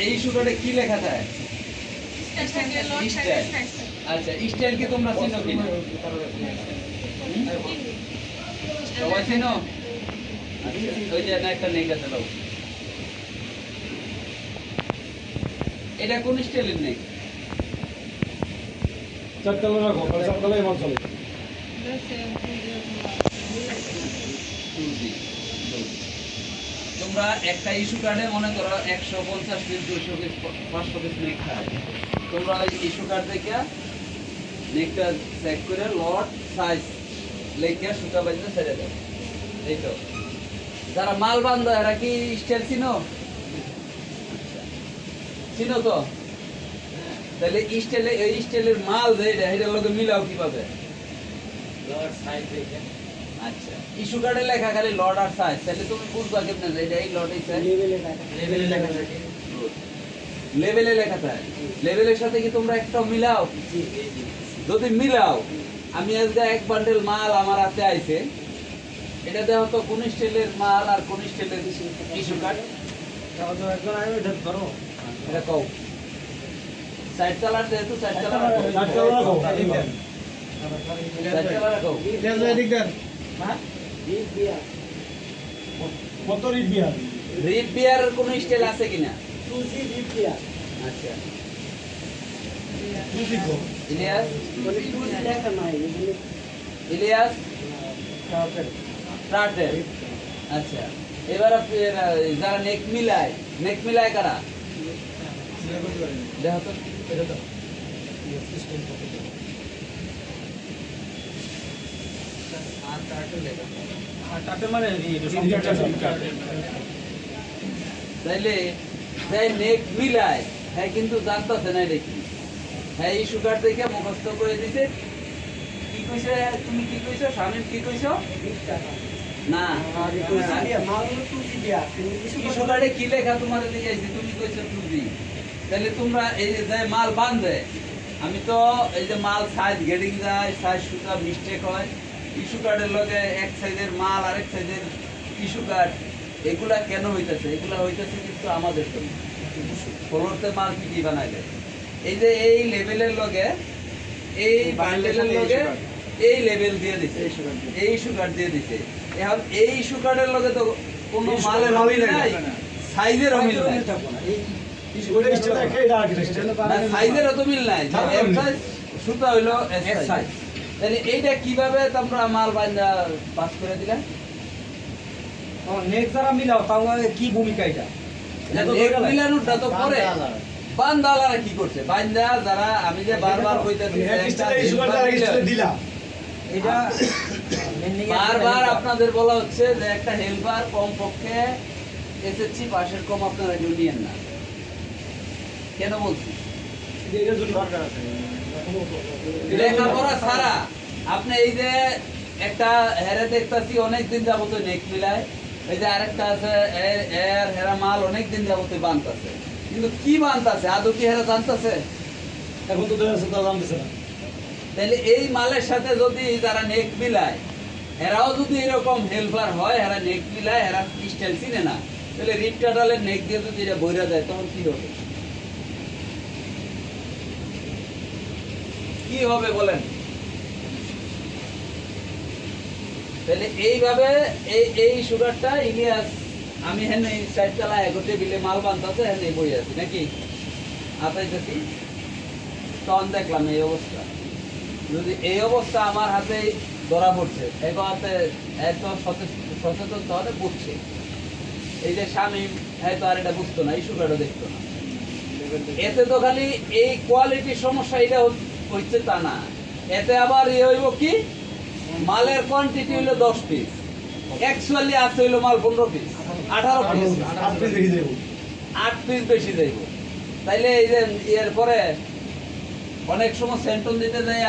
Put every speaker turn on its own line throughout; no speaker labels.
এই সুগারে কি লেখা থাকে আচ্ছা স্টাইল কি তোমরা চিনো কিনা? সবাই চিনো? আচ্ছা, ওই যে না একটা নেক আছে দাও। এটা কোন স্টাইলের নেক
চারতলা রাখো চারতলায় মাল চলে।
তোমরা একটা ইস্যু কার্ডে মনে করো একশো পঞ্চাশ পিস দুশো পিস পাঁচশো পিস তোমরা ইস্যু কার্ড দেখে নেকটা করে লট সাইজ লেখে সুতা বাজতে দেয় এই তো যারা মাল এরা কি স্টাইল চিনো। চিনো তো? তাহলে এই স্টাইলের মাল যেটা এটার লোকে মিলাও কীভাবে? আচ্ছা ইস্যু কার্ডে লেখা খালি লট আর সাইজ তাহলে তুমি বুঝবা কেমনে যে এটা এই লট এই সাইজ লেভেলে লেখা থাকে। লেভেলে লেখা থাকে। লেভেলের সাথে কি তোমরা একটাও মিলাও? যদি মিলাও আমি আজকে এক বান্ডেল মাল আমার হাতে আইছে। এটা দেখো তো কোন স্টাইলের মাল আর কোন স্টাইলের ইস্যু কার্ড এটা কও। সাইড চালার যেহেতু সাইড চালার
চারতলা রাখো
সাইড চালার রাখো
কত রিট বিয়ার
রিপ বিয়ার কোন স্টাইল আছে কিনা? আচ্ছা।
তুই দেখো
ইলিয়াস? ইলিয়াস ট্রাটের আচ্ছা। এবার আপনি- যারা নেক মিলায় নেক মিলায় কারা? দেখো তো। মিলায়। হ্যাঁ হ্যাঁ তাহলে তোমরা এই যে মাল বান্ধে। আমি তো এই যে মাল সাইজ গেডিং যায়, সাইজ সুতা মিস্টেক হয়। ইস্যু কার্ডের লগে এক সাইজের মাল আরেক সাইজের ইস্যু কার্ড এগুলা কেন হইতেছে? এগুলা হইতেছে কিন্তু আমাদের জন্য। ফলোরতে মাল কি কি বানাই দেয় এই যে এই লেভেলের লগে এই বান্ডেলের লগে এই লেভেল দিয়ে দিছে। এই সুগার দিয়ে। দিছে। এখন এই সুগারের লগে তো কোনো মালের অমিল নাই। সাইজের অমিল নাই। সাইজের অত মিল নাই। সুতা হইল size। তাহলে এইটা কীভাবে তোমরা মাল বান্ধা পাস করে দিলে?
নেক্সট যারা মিলাও তাও কি ভূমিকা এটা? এটা তো
নেক
ধরে লাগে।
মিলানোটা তো পরে। বান্দালারা কি করছে? বান্দা যারা আমি যে বারবার কইতাছি একটা
স্টাইল এই সুগারটা আরেক স্টাইলে দিলা।
এটা
বারবার আপনাদের বলা হচ্ছে যে একটা হেল্পার কমপক্ষে এসএসসি পাশের কম আপনারা কেউ নিয়েন না। কেন বলছি?
এটার জন্য দরকার আছে।
লেখাপড়া ছাড়া আপনি এই যে একটা হেরে দেখতাছি অনেক দিন যাবত নেক মিলায়। এই যে আরেকটা আছে এর হেরা মাল অনেক দিন যাবত বানতাছে। কিন্তু কি বানতাছে? আদৌ কি হেরা জানতাছে?
এখন তো জানতেছে না।
তাহলে এই মালের সাথে যদি যারা নেক মিলায় এরাও যদি এরকম হেল্পার হয় এরা নেক মিলায় এরা স্টাইল চিনে না তাহলে রিপ টাটালের নেক দিয়ে যদি এটা বইরা যায় তখন কি হবে? কি হবে বলেন? তাহলে এইভাবে এই এই সুগারটা ইলিয়াস আমি হেন সাইড চালা মাল হেন বই আছি, নাকি? আতাইতেছি তখন দেখলাম এই অবস্থা। যদি এই অবস্থা আমার হাতে ধরা পড়ছে এবারে একদম সচেতন তাহলে বুঝছে। এই যে স্বামী হয়তো আর এটা বুঝতো না, এই সুগারটা দেখতো না। এতে তো খালি এই কোয়ালিটির সমস্যা, এটা হচ্ছে তা না। এতে আবার ইয়ে হইব কি? মালের কোয়ান্টিটি হইল দশ পিস অ্যাকচুয়ালি আছে হইল মাল পনেরো পিস আঠারো পিস
আট পিস
বেশি যাইব তাইলে এই যে এর পরে অনেক সময় সেন্টন দিতে যায়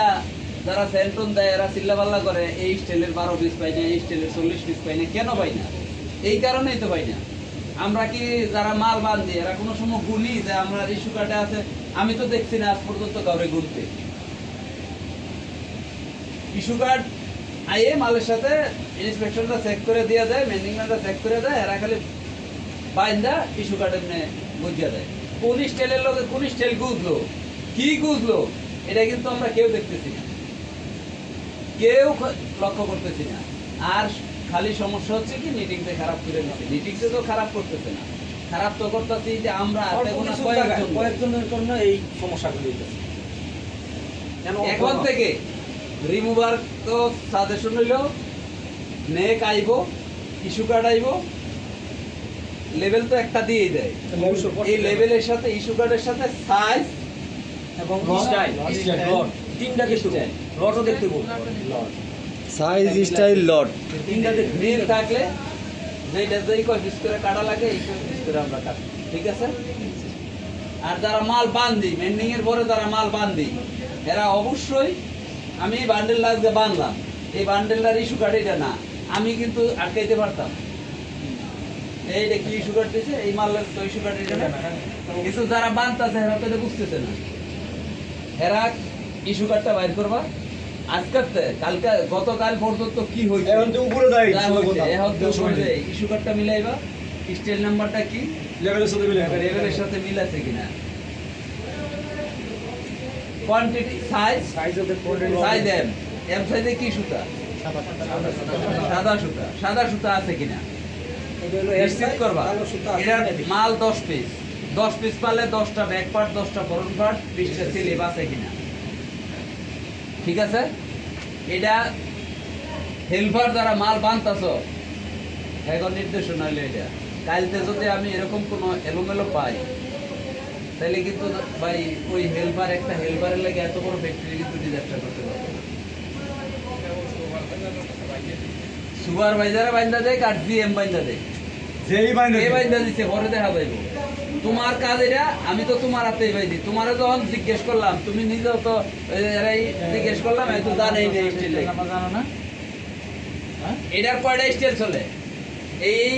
যারা সেন্টন দেয় এরা চিল্লাপাল্লা করে এই স্টাইলের বারো পিস পাই না এই স্টাইলের চল্লিশ পিস পাই না কেন পাই না? এই কারণেই তো পাই না। আমরা কি যারা মাল বান্ধি এরা কোনো সময় গুলি যে আমরা ইস্যু কার্ডে আছে আমি তো দেখছি না আজ পর্যন্ত কাউরে গুনতে ইস্যু কার্ড আইয়ে মালের সাথে ইন্সপেকশনটা চেক করে দিয়ে দেয় মেন্ডিংটা চেক করে দেয় এরা খালি বাইন্দা ইস্যু কার্ড এমনি বুঝিয়ে দেয়। কোন স্টাইলের লোকে কোন স্টাইল গুজলো। কি গুজলো? এটা কিন্তু আমরা কেউ দেখতেছি না। কেউ লক্ষ্য করতেছি না। আর খালি সমস্যা হচ্ছে কি নিটিংতে খারাপ করে নিচ্ছে নিটিংতে তো খারাপ করতেছে না। খারাপ তো করতেছি যে আমরা
কয়েকজনের জন্য এই সমস্যাগুলো
এখন থেকে রিমুভার তো সাজেশন হইল নেক আইব ইস্যু কার্ড আইব লেভেল তো একটা দিয়ে। দেয় এই লেভেলের সাথে ইস্যু কার্ডের সাথে সাইজ
এবং স্টাইল দেখতে
স্টাইল।
লটও দেখতে বলব।
সাইজ স্টাইল লট
তিনটা দেখতে
মিল থাকলে যেটা যেই কয় পিস করে কাটা লাগে এই কয় পিস করে আমরা কাটি। ঠিক আছে? আর যারা মাল বান্ধি মেন্ডিং এর পরে যারা মাল বান্ধি এরা অবশ্যই আমি বান্ডেল আজকে বানলাম এই বান্ডেলটার ইস্যু কার্ড এটা না। আমি কিন্তু আটকাইতে পারতাম। এইটা কি ইস্যু কার্ড দিয়েছে এই তো ইস্যু কার্ড এটা না। কিন্তু যারা বানতাছে এরা তো এটা বুঝতেছে না। এরা ইস্যু কার্ডটা বাইর করবা। আজকে কালকে গতকাল পর্যন্ত কি হয়েছে
এখন তো উপরে দেয়
যা হয়েছে, এখন তো ইস্যু কার্ডটা মিলাইবা। স্টেল নাম্বারটা কি?
লেভেলের সাথে মিলে
লেভেলের সাথে মিল আছে কিনা? Quantity size
size
M M সাইজে কি সুতা? সাদা সুতা। সাদা সুতা। আছে কিনা? নিশ্চিত করবা। এটার মাল দশ পিস দশ পিস পালে দশটা ব্যাক পার্ট দশটা ফরন পার্ট বিশটা স্লিপ আছে। কিনা? ঠিক আছে? এটা হেল্পার যারা মাল বানতাছ। এখন নির্দেশনা হইল এটা। কালকে যদি আমি এরকম কোনো এলোমেলো পাই তাহলে কিন্তু ভাই ওই হেল্পার একটা হেল্পারের লাগে এত বড় ফ্যাক্টরি কিন্তু ডিজাস্টার করতে পারবে সুপারভাইজারে বাইন্দা দেয় আর জিএম বাইন্দা দেয়।
যেই বাইন্দা
কে বাইন্দা দিচ্ছে পরে দেখা যাইব তোমার কাজ এটা আমি তো তোমার হাতেই বাইদি তোমারও যখন জিজ্ঞেস করলাম তুমি নিজেও তো এরাই জিজ্ঞেস করলাম এই তো জানেই না স্টিল জানো না? এটার কয়টা স্টিল চলে? এই